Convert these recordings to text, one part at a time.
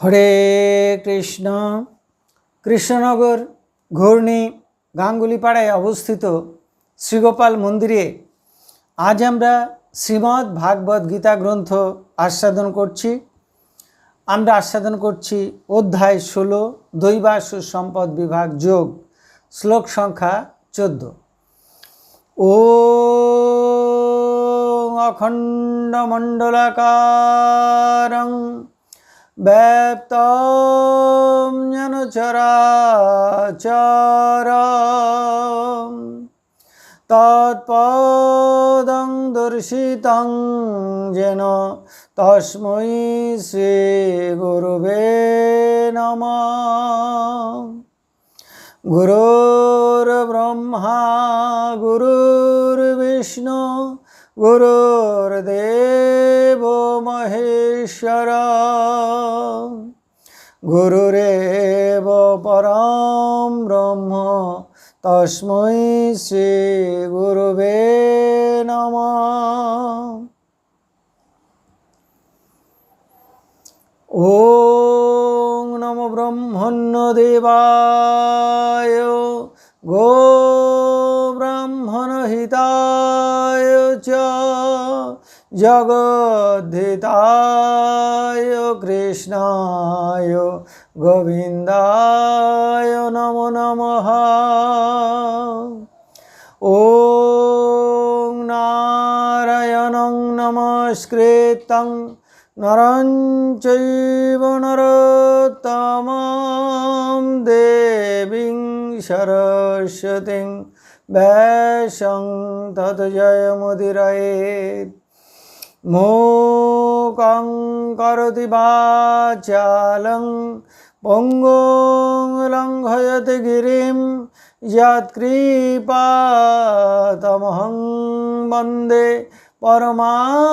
হরে কৃষ্ণ। কৃষ্ণনগর ঘূর্ণি গাঙ্গুলিপাড়ায় অবস্থিত শ্রীগোপাল মন্দিরে আজ আমরা শ্রীমদ্ ভাগবত গীতা গ্রন্থ আস্বাদন করছি। আমরা আস্বাদন করছি অধ্যায় ষোলো, দৈবাসু সম্পদ বিভাগ যোগ, শ্লোক সংখ্যা চোদ্দ। ও অখণ্ডমণ্ডলাকারং ব্যাপ্তম যেন চরাচর তৎপদং দর্শিতং যেন তস্মৈ শ্রী গুরুবে নম গুরুর্ব্রহ্মা গুরুর্বিষ্ণু গুরুর্দেব মহেশ্বর। গুরুরেব পরম ব্রহ্ম তস্মৈ শ্রী গুরুবে নম। ও নম ব্রহ্মণ্য দেবায় গো ব্রাহ্মণ হিতা জগদ্ধিতায় কৃষ্ণায় গোবিন্দায় নম নম। ও নারায়ণং নমস্কৃতং নরঞ্চৈব নরতমাম দেবীং সরস্বতীং ব্যাসং তত জয়মুদিরয়েত মূকং করতি বাচালং পঙ্গুং লঙ্ঘয়তি গিরিম যৎকৃপাতমহং বন্দে পরমানন্দমাধব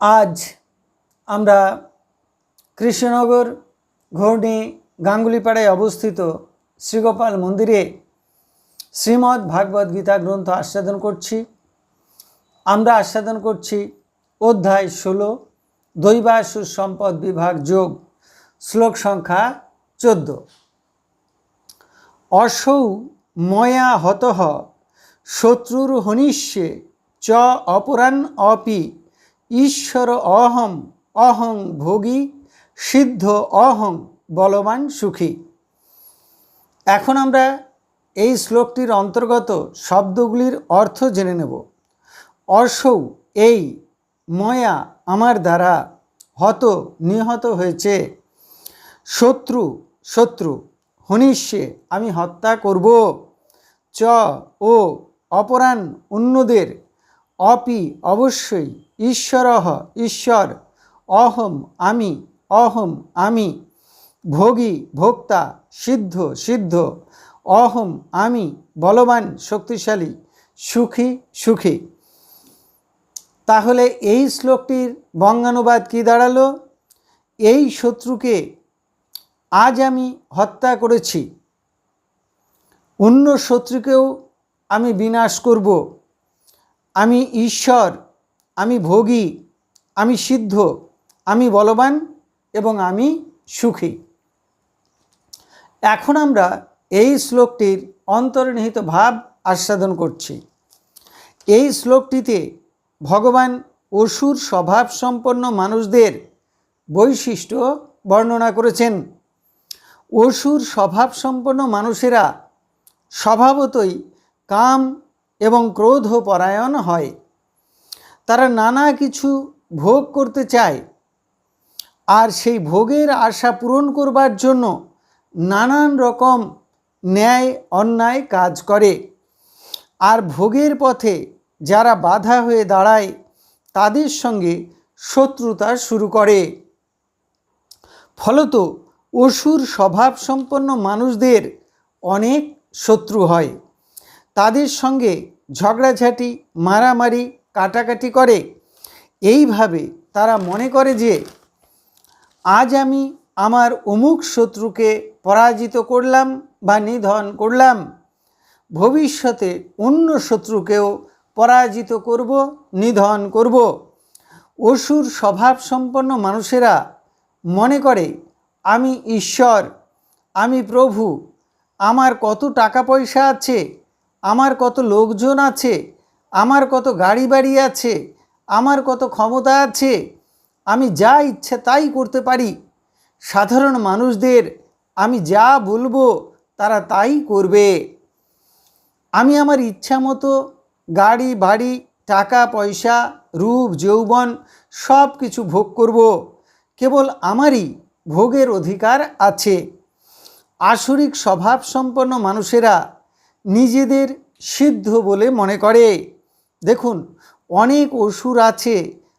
আজ আমরা কৃষ্ণনগর ঘূর্ণি গাঙ্গুলিপাড়ায় অবস্থিত শ্রীগোপাল মন্দিরে শ্রীমদ্ ভাগবত গীতা গ্রন্থ আস্বাদন করছি। আমরা আস্বাদন করছি অধ্যায় ষোলো দৈবাসু সম্পদ বিভাগ যোগ, শ্লোক সংখ্যা চোদ্দ। অসৌ ময়া হতঃ শত্রুর হনিষ্যে চ অপরাণ অপি, ঈশ্বর অহং অহং ভোগী সিদ্ধ, অহং, বলবান, সুখী। এখন আমরা এই শ্লোকটির অন্তর্গত শব্দগুলির অর্থ জেনে নেব। অসৌ এই, ময়া, আমার দ্বারা হত, নিহত হয়েছে। শত্রু শত্রু, হনিষ্যে আমি হত্যা করব। চ, ও, অপরাণ, অন্যদের, অপি, অবশ্যই ঈশ্বর ঈশ্বর, অহম, আমি অহম আমি, ভোগী, ভোক্তা, সিদ্ধ সিদ্ধ। অহম আমি, বলবান, শক্তিশালী, সুখী সুখী। তাহলে এই শ্লোকটির বঙ্গানুবাদ কি দাঁড়াল? এই শত্রুকে আজ আমি হত্যা করেছি। অন্য শত্রুকেও আমি বিনাশ করব। আমি ঈশ্বর, আমি ভোগী, আমি সিদ্ধ, আমি বলবান এবং আমি সুখী। এখন আমরা এই শ্লোকটির অন্তর্নিহিত ভাব আস্বাদন করছি। এই শ্লোকটিতে ভগবান অসুর স্বভাব সম্পন্ন মানুষদের বৈশিষ্ট্য বর্ণনা করেছেন। অসুর স্বভাব সম্পন্ন মানুষেরা স্বভাবতই কাম এবং ক্রোধ পরায়ণ হয়। তারা নানা কিছু ভোগ করতে চায়। আর সেই ভোগের আশা পূরণ করবার জন্য নানান রকম ন্যায়, অন্যায় কাজ করে। আর ভোগের পথে যারা বাধা হয়ে দাঁড়ায়, তাদের সঙ্গে শত্রুতা শুরু করে। ফলত অসুর স্বভাব সম্পন্ন মানুষদের অনেক শত্রু হয়। তাদের সঙ্গে ঝগড়াঝাটি, মারামারি, কাটাকাটি করে। এইভাবে তারা মনে করে যে আজ আমি আমার অমুক শত্রুকে পরাজিত করলাম বা নিধন করলাম। ভবিষ্যতে অন্য শত্রুকেও পরাজিত করব, নিধন করব। অসুর স্বভাব সম্পন্ন মানুষেরা মনে করে, আমি ঈশ্বর, আমি প্রভু, আমার কত টাকা পয়সা আছে, আমার কত লোকজন আছে, আমার কত গাড়ি বাড়ি আছে, আমার কত ক্ষমতা আছে আমি যা ইচ্ছে তাই করতে পারি। সাধারণ মানুষদের আমি যা বলব তারা তাই করবে। আমি আমার ইচ্ছা মতো গাড়ি, বাড়ি, টাকা, পয়সা, রূপ, যৌবন সব কিছু ভোগ করব। কেবল আমারই ভোগের অধিকার আছে। আসরিক স্বভাব সম্পন্ন মানুষেরা নিজেদের সিদ্ধ বলে মনে করে। দেখুন, অনেক অসুর আছে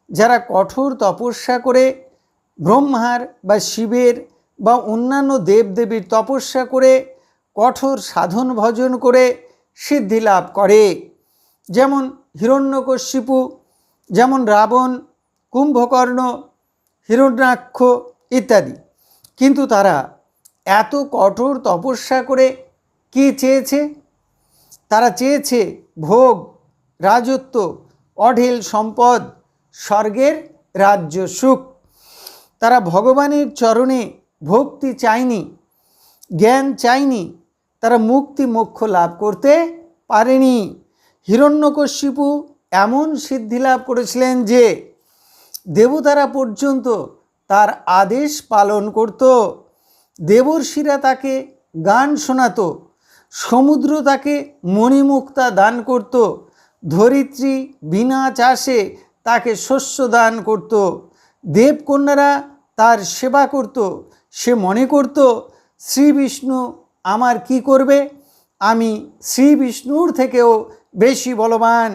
যারা কঠোর তপস্যা করে, ব্রহ্মার বা শিবের বা অন্যান্য দেবদেবীর তপস্যা করে, কঠোর সাধন ভজন করে সিদ্ধি লাভ করে। যেমন হিরণ্যকশিপু যেমন রাবণ, কুম্ভকর্ণ, হিরণ্যাক্ষ ইত্যাদি। কিন্তু তারা এত কঠোর তপস্যা করে কি চেয়েছে? তারা চেয়েছে ভোগ, রাজত্ব, অঢেল সম্পদ স্বর্গের রাজ্য সুখ। তারা ভগবানের চরণে ভক্তি চায়নি, জ্ঞান চায়নি, তারা মুক্তি মোক্ষ লাভ করতে পারেনি। হিরণ্যকশিপু এমন সিদ্ধি লাভ করেছিলেন যে, দেবতারা পর্যন্ত তার আদেশ পালন করত। দেবর্ষিরা তাকে গান শোনাত, সমুদ্র তাকে মণিমুক্তা দান করত। ধরিত্রী বিনা চাষে তাকে শস্য দান করত, দেবকন্যারা তার সেবা করত, সে মনে করত, শ্রী বিষ্ণু, আমার কি করবে? আমি শ্রী বিষ্ণুর থেকেও বেশি বলবান।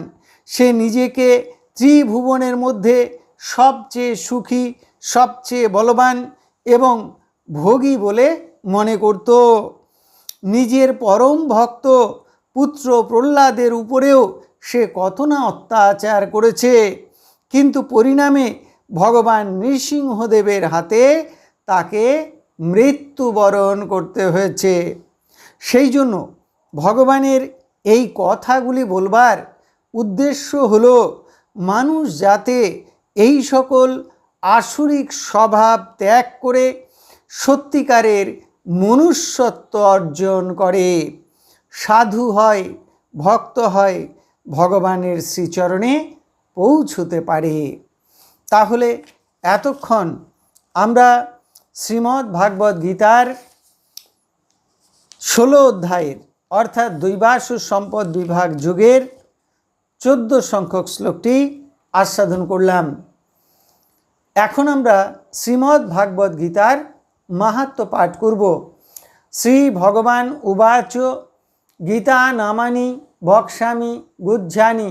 সে নিজেকে ত্রিভুবনের মধ্যে সবচেয়ে সুখী, সবচেয়ে বলবান এবং ভোগী বলে মনে করত। নিজের পরম ভক্ত পুত্র প্রহ্লাদের উপরেও সে কত না অত্যাচার করেছে। কিন্তু পরিণামে ভগবান নৃসিংহদেবের হাতে তাকে মৃত্যুবরণ করতে হয়েছে। সেই জন্য ভগবানের এই কথাগুলি বলবার উদ্দেশ্য হলো, মানুষ যাতে এই সকল আসরিক স্বভাব ত্যাগ করে সত্যিকারের মনুষ্যত্ব অর্জন করে। সাধু হয়, ভক্ত হয় ভগবানের শ্রীচরণে পৌঁছতে পারে। তাহলে এতক্ষণ আমরা শ্রীমদ্ ভাগবত গীতার ষোলো অধ্যায়ের, অর্থাৎ দৈবাসু সম্পদ বিভাগ যুগের চোদ্দ সংখ্যক শ্লোকটি আস্বাদন করলাম। এখন আমরা শ্রীমদ্ ভাগবত গীতার মাহাত্ম পাঠ করব। শ্রী ভগবান উবাচ গীতা নামানি বক্সামি গুজ্জানি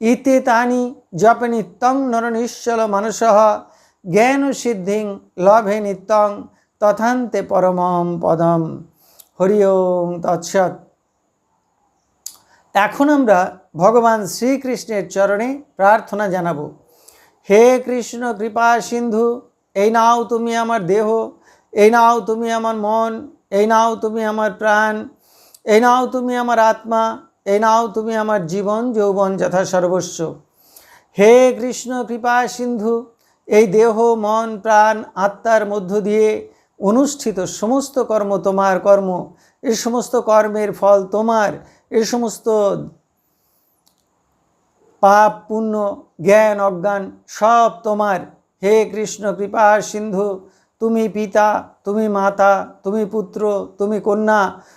ইতে তানি জপ নিত্যং নরনিশ্চল মানুষ জ্ঞান সিদ্ধিং লভে নিত্যং তথান্তে পরমম পদম। হরি তৎসৎ। এখন আমরা ভগবান শ্রীকৃষ্ণের চরণে প্রার্থনা জানাব। হে কৃষ্ণ কৃপা সিন্ধু, এই নাও তুমি আমার দেহ, এই নাও তুমি আমার মন, এই নাও তুমি আমার প্রাণ, এই নাও তুমি আমার আত্মা এই নাও তুমি আমার জীবন, যৌবন যথা সর্বস্ব। হে কৃষ্ণ, কৃপা, সিন্ধু, এই দেহ, মন, প্রাণ, আত্মার মধ্য দিয়ে অনুষ্ঠিত সমস্ত কর্ম তোমার কর্ম। এই সমস্ত কর্মের ফল তোমার। এই সমস্ত পাপ, পুণ্য, জ্ঞান, অজ্ঞান সব তোমার। হে কৃষ্ণ, কৃপা, সিন্ধু, তুমি পিতা, তুমি মাতা, তুমি পুত্র, তুমি কন্যা